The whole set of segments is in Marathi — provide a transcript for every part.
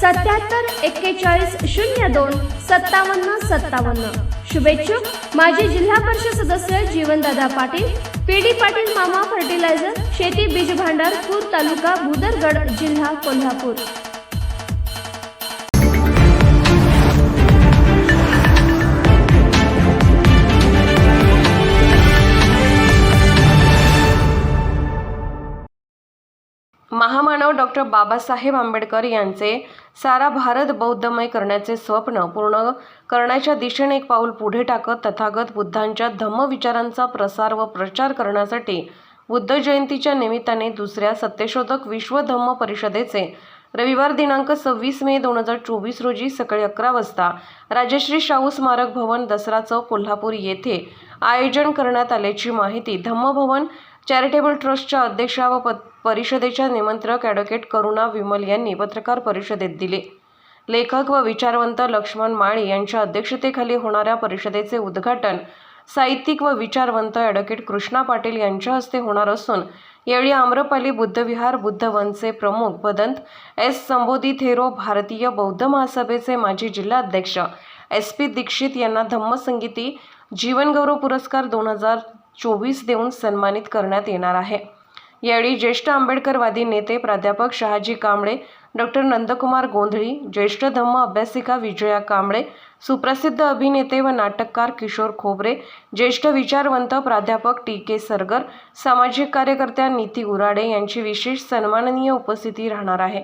सत्याहत्तर एक्केचाळीस शून्य दोन सत्तावन्न सत्तावन्न. शुभेच्छुक माजी जिल्हा परिषद सदस्य जीवनदादा पाटील पी डी पाटील मामा फर्टिलायझर शेती बीज भांडार पूर तालुका भुदरगड जिल्हा कोल्हापूर. महामानव डॉक्टर बाबासाहेब आंबेडकर यांचे सारा भारत बौद्धमय करण्याचे स्वप्न पूर्ण करण्याच्या दिशेने एक पाऊल पुढे टाकत तथागत बुद्धांच्या धम्मविचारांचा प्रसार व प्रचार करण्यासाठी बुद्ध जयंतीच्या निमित्ताने दुसऱ्या सत्यशोधक विश्व धम्म परिषदेचे रविवार दिनांक सव्वीस मे दोन हजार चोवीस रोजी सकाळी अकरा वाजता राजश्री शाहू स्मारक भवन दसरा चौक कोल्हापूर येथे आयोजन करण्यात आल्याची माहिती धम्मभवन चॅरिटेबल ट्रस्टच्या अध्यक्षा व प- परिषदेच्या निमंत्रक ॲडव्होकेट करुणा विमल यांनी पत्रकार परिषदेत दिले. लेखक व विचारवंत लक्ष्मण माळी यांच्या अध्यक्षतेखाली होणाऱ्या परिषदेचे उद्घाटन साहित्यिक व विचारवंत ॲडव्होकेट कृष्णा पाटील यांच्या हस्ते होणार असून यावेळी आम्रपाली बुद्धविहार बुद्धवनचे प्रमुख भदंत एस. संबोधी थेरो भारतीय बौद्ध महासभेचे माजी जिल्हाध्यक्ष एस. पी. दीक्षित यांना धम्मसंगीती जीवनगौरव पुरस्कार दोन हजार चोवीस देऊन सन्मानित करण्यात येणार आहे. यावेळी ज्येष्ठ आंबेडकरवादी नेते प्राध्यापक शहाजी कांबळे डॉक्टर नंदकुमार गोंधळी ज्येष्ठ धम्म अभ्यासिका विजया कांबळे सुप्रसिद्ध अभिनेते व नाटककार किशोर खोबरे ज्येष्ठ विचारवंत प्राध्यापक टी के सरगर सामाजिक कार्यकर्त्या नीती गुराडे यांची विशेष सन्माननीय उपस्थिती राहणार आहे.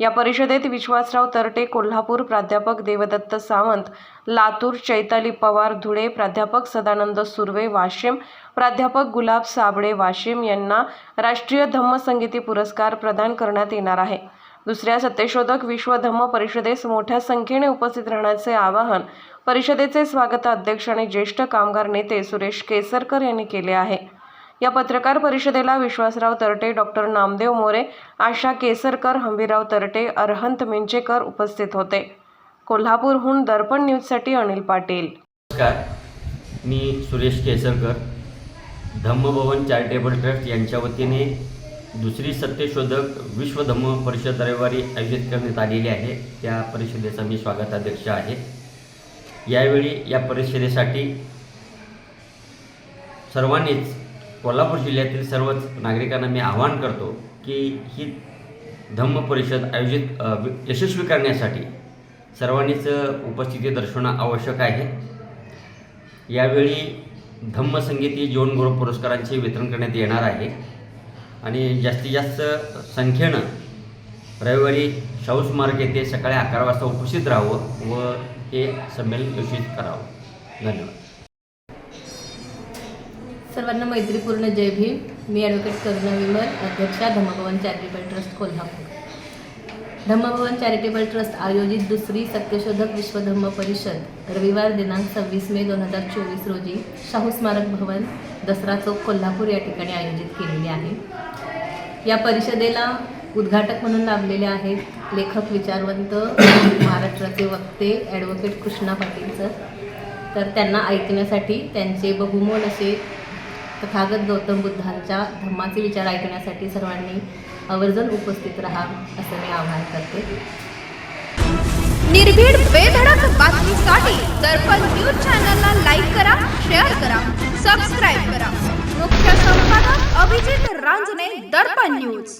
या परिषदेत विश्वासराव तरटे कोल्हापूर प्राध्यापक देवदत्त सावंत लातूर चैताली पवार धुळे प्राध्यापक सदानंद सुर्वे वाशिम प्राध्यापक गुलाब साबळे वाशिम यांना राष्ट्रीय धम्मसंगीती पुरस्कार प्रदान करण्यात येणार आहे. दुसऱ्या सत्यशोधक विश्व धम्म परिषदेस मोठ्या संख्येने उपस्थित राहण्याचे आवाहन परिषदेचे स्वागताध्यक्ष आणि ज्येष्ठ कामगार नेते सुरेश केसरकर यांनी केले आहे. या पत्रकार परिषदेला विश्वासराव तरटे डॉक्टर नामदेव मोरे आशा केसरकर हंबीराव तरटे अरहंत मिंचेकर उपस्थित होते. कोल्हापूरहून दर्पण न्यूजसाठी अनिल पाटील. नमस्कार. मी सुरेश केसरकर. धम्मभवन चॅरिटेबल ट्रस्ट यांच्या वतीने दुसरी सत्यशोधक विश्व धम्म परिषद रविवारी आयोजित करण्यात आलेली आहे. त्या परिषदेचा मी स्वागताध्यक्ष आहे. यावेळी या परिषदेसाठी सर्वांनीच कोल्हापूर जिल्ह्यातील सर्वच नागरिकांना मी आवाहन करतो की ही धम्म परिषद आयोजित यशस्वी करण्यासाठी सर्वांनीच उपस्थिती दर्शवणं आवश्यक आहे. यावेळी धम्मसंगीती जीवनगौरव पुरस्कारांचे वितरण करण्यात येणार आहे. आणि जास्तीत जास्त संख्येनं रविवारी शाहू स्मारक येथे सकाळी अकरा वाजता उपस्थित राहावं व हे संमेलन यशस्वी करावं. धन्यवाद. सर्वांना मैत्रीपूर्ण जय भीम. मी ॲडव्होकेट करुणा विमल अध्यक्षा Dhammabhavan charitable trust Kolhapur. Dhammabhavan charitable trust आयोजित दुसरी सत्यशोधक विश्वधम्म परिषद रविवार दिनांक सव्वीस मे दोन हजार चोवीस रोजी शाहू स्मारक भवन दसरा चौक कोल्हापूर या ठिकाणी आयोजित केलेली आहे. या परिषदेला उद्घाटक म्हणून लाभलेले आहेत लेखक विचारवंत महाराष्ट्राचे वक्ते ॲडव्होकेट कृष्णा पाटील सर तर त्यांना ऐकण्यासाठी त्यांचे बहुमोल असे तथागत गौतम बुद्धांच्या धम्माचे विचार ऐकण्यासाठी सर्वांनी आवर्जून उपस्थित राहा असं मी आवाहन करते. निर्भीड बेधडक बातमीसाठी दर्पण न्यूज चॅनलला लाईक करा शेअर करा सबस्क्राईब करा. मुख्य संपादक अभिजित रांजणे दर्पण न्यूज.